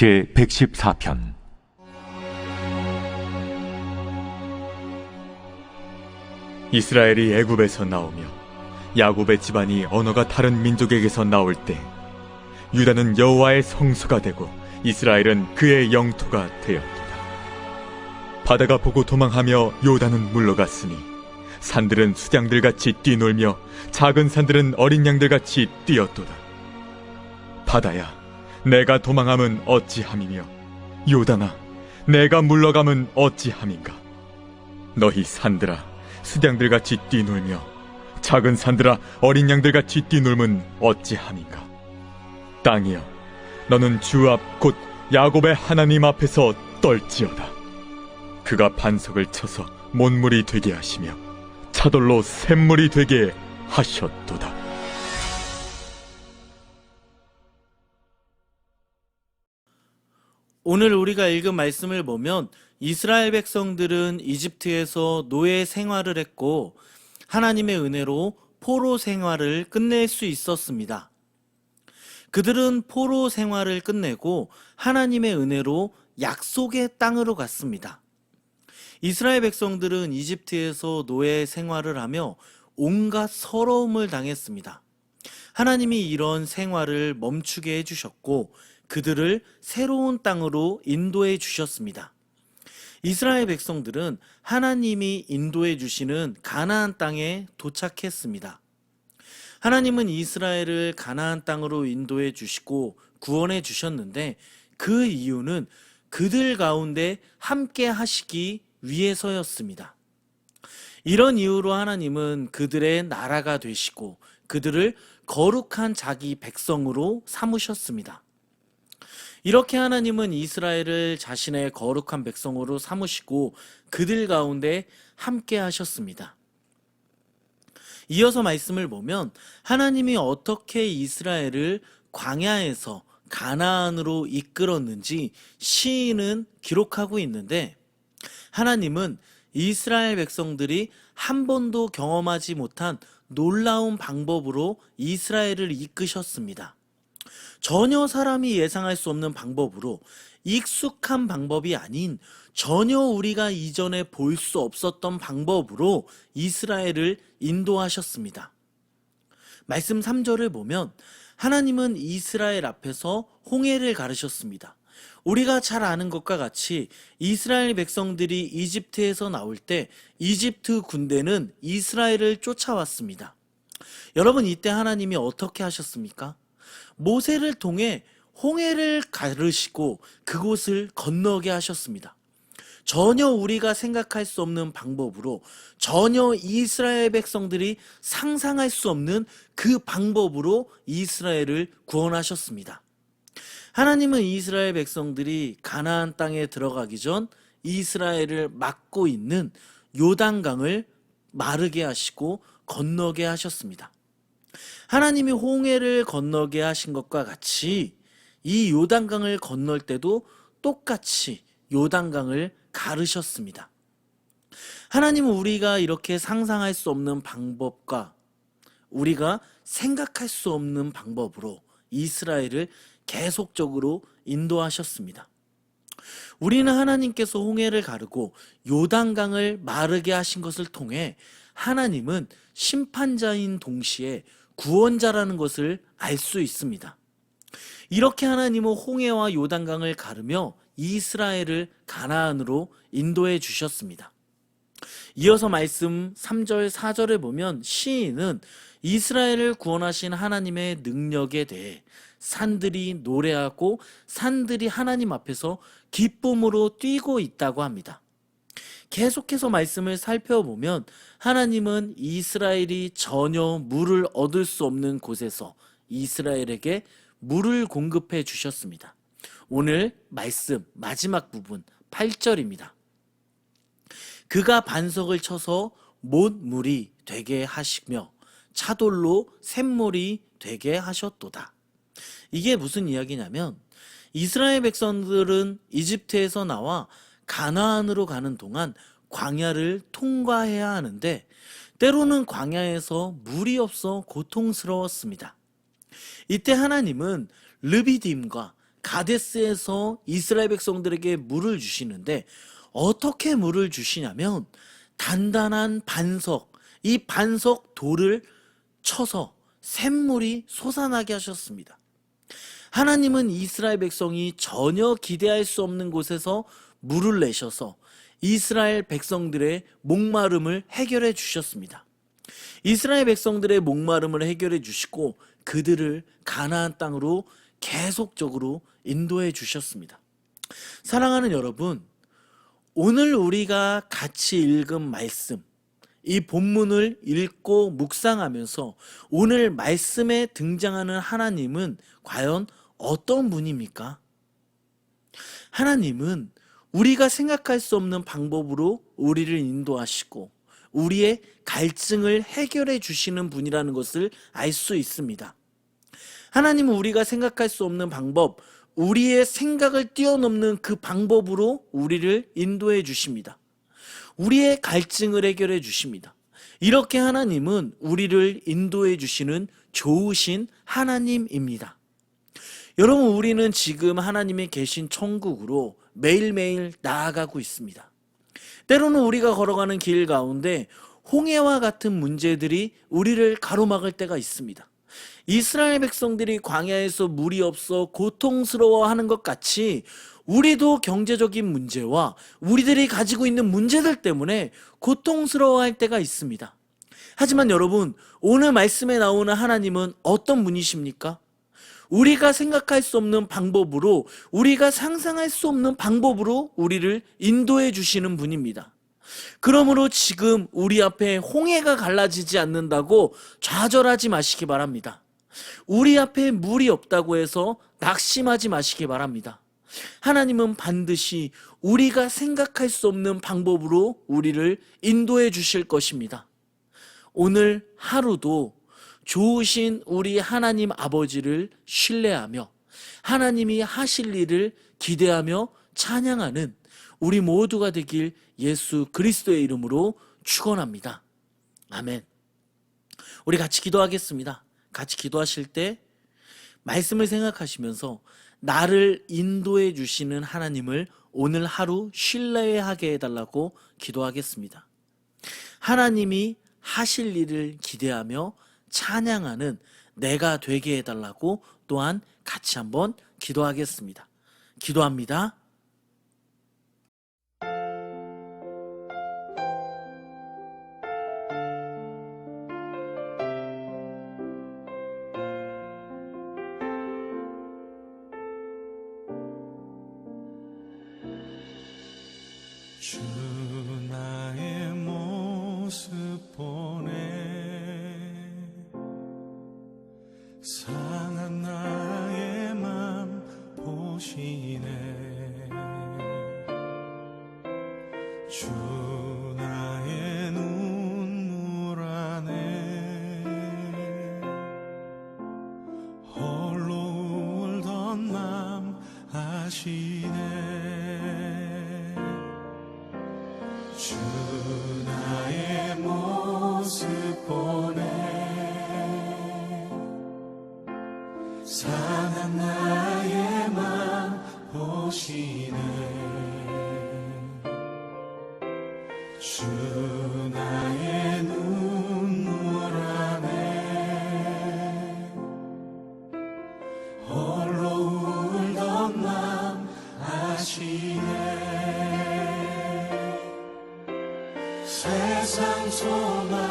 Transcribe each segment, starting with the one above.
제 114편 이스라엘이 애굽에서 나오며 야곱의 집안이 언어가 다른 민족에게서 나올 때 유다는 여호와의 성소가 되고 이스라엘은 그의 영토가 되었도다. 바다가 보고 도망하며 요단은 물러갔으니 산들은 수장들같이 뛰놀며 작은 산들은 어린 양들같이 뛰었도다. 바다야, 내가 도망함은 어찌함이며 요단아, 내가 물러감은 어찌함인가? 너희 산들아, 수장들같이 뛰놀며 작은 산들아, 어린 양들같이 뛰놀면 어찌함인가? 땅이여, 너는 주 앞 곧 야곱의 하나님 앞에서 떨지어다. 그가 반석을 쳐서 못물이 되게 하시며 차돌로 샘물이 되게 하셨도다. 오늘 우리가 읽은 말씀을 보면 이스라엘 백성들은 이집트에서 노예 생활을 했고 하나님의 은혜로 포로 생활을 끝낼 수 있었습니다. 그들은 포로 생활을 끝내고 하나님의 은혜로 약속의 땅으로 갔습니다. 이스라엘 백성들은 이집트에서 노예 생활을 하며 온갖 서러움을 당했습니다. 하나님이 이런 생활을 멈추게 해주셨고 그들을 새로운 땅으로 인도해 주셨습니다. 이스라엘 백성들은 하나님이 인도해 주시는 가나안 땅에 도착했습니다. 하나님은 이스라엘을 가나안 땅으로 인도해 주시고 구원해 주셨는데 그 이유는 그들 가운데 함께 하시기 위해서였습니다. 이런 이유로 하나님은 그들의 나라가 되시고 그들을 거룩한 자기 백성으로 삼으셨습니다. 이렇게 하나님은 이스라엘을 자신의 거룩한 백성으로 삼으시고 그들 가운데 함께 하셨습니다. 이어서 말씀을 보면 하나님이 어떻게 이스라엘을 광야에서 가나안으로 이끌었는지 시인은 기록하고 있는데 하나님은 이스라엘 백성들이 한 번도 경험하지 못한 놀라운 방법으로 이스라엘을 이끄셨습니다. 전혀 사람이 예상할 수 없는 방법으로 익숙한 방법이 아닌 전혀 우리가 이전에 볼 수 없었던 방법으로 이스라엘을 인도하셨습니다. 말씀 3절을 보면 하나님은 이스라엘 앞에서 홍해를 가르셨습니다. 우리가 잘 아는 것과 같이 이스라엘 백성들이 이집트에서 나올 때 이집트 군대는 이스라엘을 쫓아왔습니다. 여러분 이때 하나님이 어떻게 하셨습니까? 모세를 통해 홍해를 가르시고 그곳을 건너게 하셨습니다. 전혀 우리가 생각할 수 없는 방법으로 전혀 이스라엘 백성들이 상상할 수 없는 그 방법으로 이스라엘을 구원하셨습니다. 하나님은 이스라엘 백성들이 가나안 땅에 들어가기 전 이스라엘을 막고 있는 요단강을 마르게 하시고 건너게 하셨습니다. 하나님이 홍해를 건너게 하신 것과 같이 이 요단강을 건널 때도 똑같이 요단강을 가르셨습니다. 하나님은 우리가 이렇게 상상할 수 없는 방법과 우리가 생각할 수 없는 방법으로 이스라엘을 계속적으로 인도하셨습니다. 우리는 하나님께서 홍해를 가르고 요단강을 마르게 하신 것을 통해 하나님은 심판자인 동시에 구원자라는 것을 알 수 있습니다. 이렇게 하나님은 홍해와 요단강을 가르며 이스라엘을 가나안으로 인도해 주셨습니다. 이어서 말씀 3절 4절에 보면 시인은 이스라엘을 구원하신 하나님의 능력에 대해 산들이 노래하고 산들이 하나님 앞에서 기쁨으로 뛰고 있다고 합니다. 계속해서 말씀을 살펴보면 하나님은 이스라엘이 전혀 물을 얻을 수 없는 곳에서 이스라엘에게 물을 공급해 주셨습니다. 오늘 말씀 마지막 부분 8절입니다. 그가 반석을 쳐서 못물이 되게 하시며 차돌로 샘물이 되게 하셨도다. 이게 무슨 이야기냐면 이스라엘 백성들은 이집트에서 나와 가나안으로 가는 동안 광야를 통과해야 하는데 때로는 광야에서 물이 없어 고통스러웠습니다. 이때 하나님은 르비딤과 가데스에서 이스라엘 백성들에게 물을 주시는데 어떻게 물을 주시냐면 단단한 반석, 이 반석 돌을 쳐서 샘물이 솟아나게 하셨습니다. 하나님은 이스라엘 백성이 전혀 기대할 수 없는 곳에서 물을 내셔서 이스라엘 백성들의 목마름을 해결해 주셨습니다. 이스라엘 백성들의 목마름을 해결해 주시고 그들을 가나안 땅으로 계속적으로 인도해 주셨습니다. 사랑하는 여러분, 오늘 우리가 같이 읽은 말씀, 이 본문을 읽고 묵상하면서 오늘 말씀에 등장하는 하나님은 과연 어떤 분입니까? 하나님은 우리가 생각할 수 없는 방법으로 우리를 인도하시고 우리의 갈증을 해결해 주시는 분이라는 것을 알 수 있습니다. 하나님은 우리가 생각할 수 없는 방법, 우리의 생각을 뛰어넘는 그 방법으로 우리를 인도해 주십니다. 우리의 갈증을 해결해 주십니다. 이렇게 하나님은 우리를 인도해 주시는 좋으신 하나님입니다. 여러분, 우리는 지금 하나님의 계신 천국으로 매일매일 나아가고 있습니다. 때로는 우리가 걸어가는 길 가운데 홍해와 같은 문제들이 우리를 가로막을 때가 있습니다. 이스라엘 백성들이 광야에서 물이 없어 고통스러워하는 것 같이 우리도 경제적인 문제와 우리들이 가지고 있는 문제들 때문에 고통스러워할 때가 있습니다. 하지만 여러분, 오늘 말씀에 나오는 하나님은 어떤 분이십니까? 우리가 생각할 수 없는 방법으로, 우리가 상상할 수 없는 방법으로 우리를 인도해 주시는 분입니다. 그러므로 지금 우리 앞에 홍해가 갈라지지 않는다고 좌절하지 마시기 바랍니다. 우리 앞에 물이 없다고 해서 낙심하지 마시기 바랍니다. 하나님은 반드시 우리가 생각할 수 없는 방법으로 우리를 인도해 주실 것입니다. 오늘 하루도 좋으신 우리 하나님 아버지를 신뢰하며 하나님이 하실 일을 기대하며 찬양하는 우리 모두가 되길 예수 그리스도의 이름으로 축원합니다. 아멘. 우리 같이 기도하겠습니다. 같이 기도하실 때 말씀을 생각하시면서 나를 인도해 주시는 하나님을 오늘 하루 신뢰하게 해달라고 기도하겠습니다. 하나님이 하실 일을 기대하며 찬양하는 내가 되게 해달라고 또한 같이 한번 기도하겠습니다. 기도합니다. 주 세상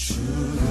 True.